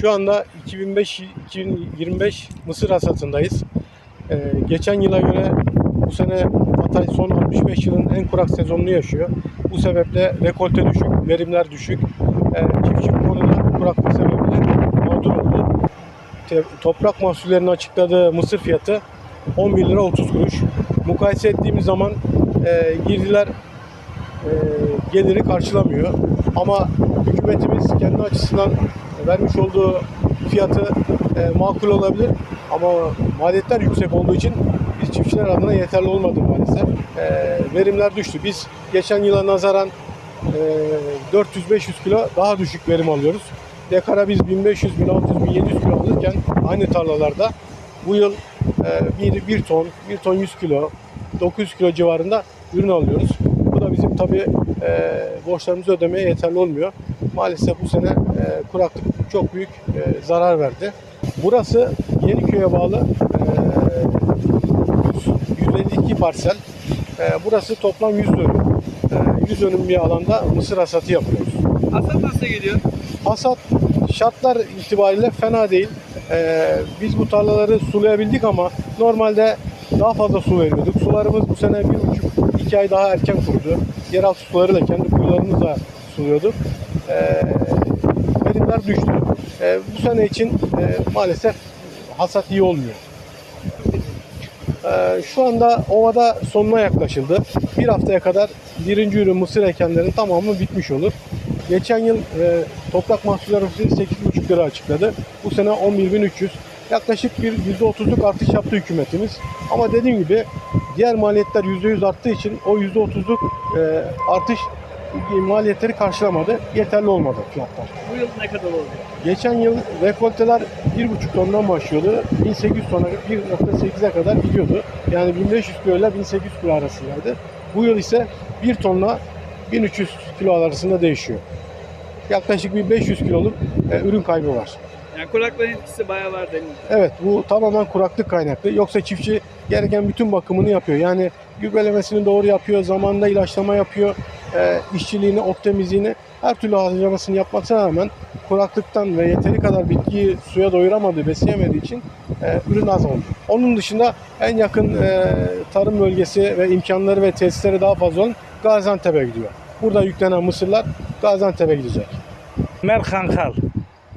Şu anda 2005-2025 mısır hasatındayız. Ee, geçen yıla göre bu sene Hatay son 65 yılın en kurak sezonunu yaşıyor. Bu sebeple rekolte düşük, verimler düşük. Ee, çiftçi bu konuda kuraklık sebebiyle mağdur oldu. Te- toprak mahsullerinin açıkladığı mısır fiyatı 11 lira 30 kuruş. Mukayese ettiğimiz zaman e, girdiler e, geliri karşılamıyor. Ama hükümetimiz kendi açısından vermiş olduğu fiyatı e, makul olabilir. Ama maliyetler yüksek olduğu için biz çiftçiler adına yeterli olmadı maalesef. E, verimler düştü. Biz geçen yıla nazaran e, 400-500 kilo daha düşük verim alıyoruz. Dekara biz 1500, 1600, 1700 kilo alırken aynı tarlalarda bu yıl e, 1, 1 ton, 1 ton 100 kilo, 900 kilo civarında ürün alıyoruz. Bu da bizim tabii e, borçlarımızı ödemeye yeterli olmuyor. Maalesef bu sene e, kuraklık çok büyük e, zarar verdi. Burası Yeniköy'e bağlı e, 100 152 parsel. E, burası toplam 100 dönüm. E, 100 dönüm bir alanda mısır hasatı yapıyoruz. Hasat nasıl gidiyor? Hasat şartlar itibariyle fena değil. Ee, biz bu tarlaları sulayabildik ama normalde daha fazla su veriyorduk. Sularımız bu sene bir buçuk, iki ay daha erken kurudu. Yeraltı sularıyla kendi kuyularımızla suluyorduk. Ee, verimler düştü. Ee, bu sene için e, maalesef hasat iyi olmuyor. Ee, şu anda ovada sonuna yaklaşıldı. Bir haftaya kadar birinci ürün mısır ekenlerin tamamı bitmiş olur. Geçen yıl e, toprak mahsulleri ofisi 8,5 lira açıkladı. Bu sene 11.300. Yaklaşık bir %30'luk artış yaptı hükümetimiz. Ama dediğim gibi diğer maliyetler %100 arttığı için o %30'luk e, artış maliyetleri karşılamadı. Yeterli olmadı fiyatlar. Bu yıl ne kadar oluyor? Geçen yıl rekolteler 1,5 tondan başlıyordu. 1800 tona 1.8'e kadar gidiyordu. Yani 1500 kilo ile 1800 kilo arasındaydı. Bu yıl ise 1 tonla 1300 kilo arasında değişiyor. Yaklaşık bir 500 kiloluk e, ürün kaybı var. Yani kuraklığın etkisi bayağı var denildi. Evet bu tamamen kuraklık kaynaklı. Yoksa çiftçi gereken bütün bakımını yapıyor. Yani gübrelemesini doğru yapıyor, zamanında ilaçlama yapıyor, e, işçiliğini, ot temizliğini her türlü harcamasını yapmasına rağmen kuraklıktan ve yeteri kadar bitkiyi suya doyuramadığı, besleyemediği için e, ürün az oldu. Onun dışında en yakın e, tarım bölgesi ve imkanları ve tesisleri daha fazla olan Gaziantep'e gidiyor. Burada yüklenen mısırlar Gaziantep'e gidecek. Ömer Kankal.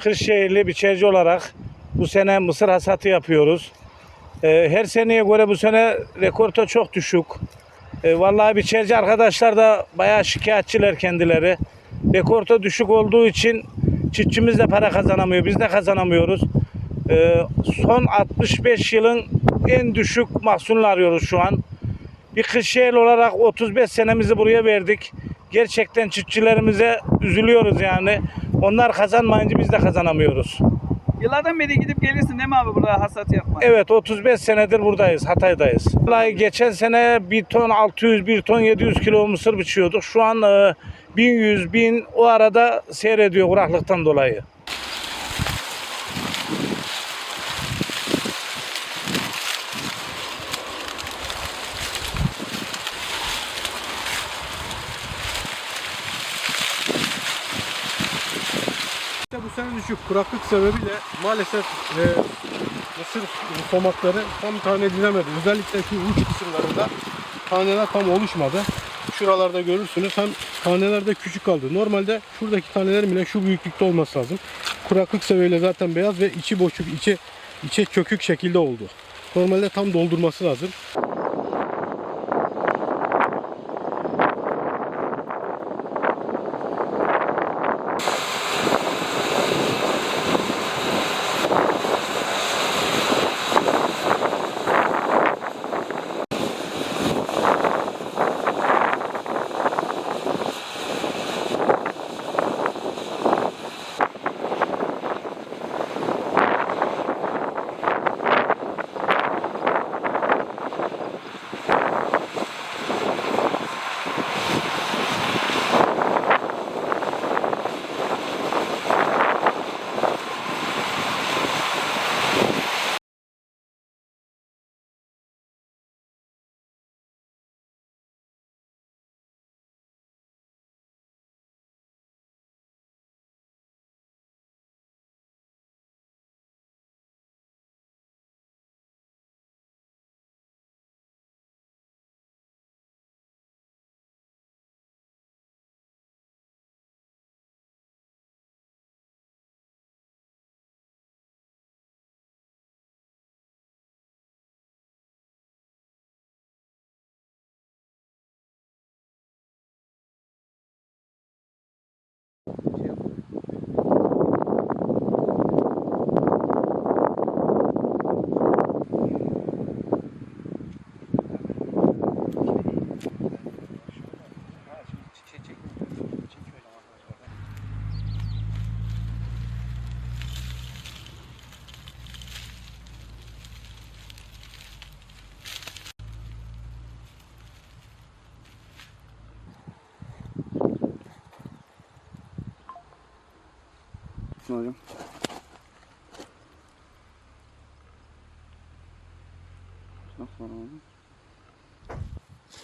Kırşehirli biçerci olarak bu sene mısır hasatı yapıyoruz. Ee, her seneye göre bu sene rekorta çok düşük. Ee, vallahi biçerci arkadaşlar da bayağı şikayetçiler kendileri. Rekorta düşük olduğu için çiftçimiz de para kazanamıyor, biz de kazanamıyoruz. Ee, son 65 yılın en düşük mahsulünü arıyoruz şu an. Bir Kırşehir olarak 35 senemizi buraya verdik. Gerçekten çiftçilerimize üzülüyoruz yani. Onlar kazanmayınca biz de kazanamıyoruz. Yıllardan beri gidip gelirsin değil mi abi burada hasat yapmaya? Evet 35 senedir buradayız, Hatay'dayız. Geçen sene 1 ton 600, 1 ton 700 kilo mısır biçiyorduk. Şu an e, 1100, 1000 o arada seyrediyor kuraklıktan dolayı. İşte bu sene düşük kuraklık sebebiyle maalesef e, mısır tomatları tam tane edilemedi. Özellikle şu uç kısımlarında taneler tam oluşmadı. Şuralarda görürsünüz hem taneler de küçük kaldı. Normalde şuradaki tanelerin bile şu büyüklükte olması lazım. Kuraklık sebebiyle zaten beyaz ve içi boşluk, içi içe çökük şekilde oldu. Normalde tam doldurması lazım. Tutsun hocam. Çok var abi.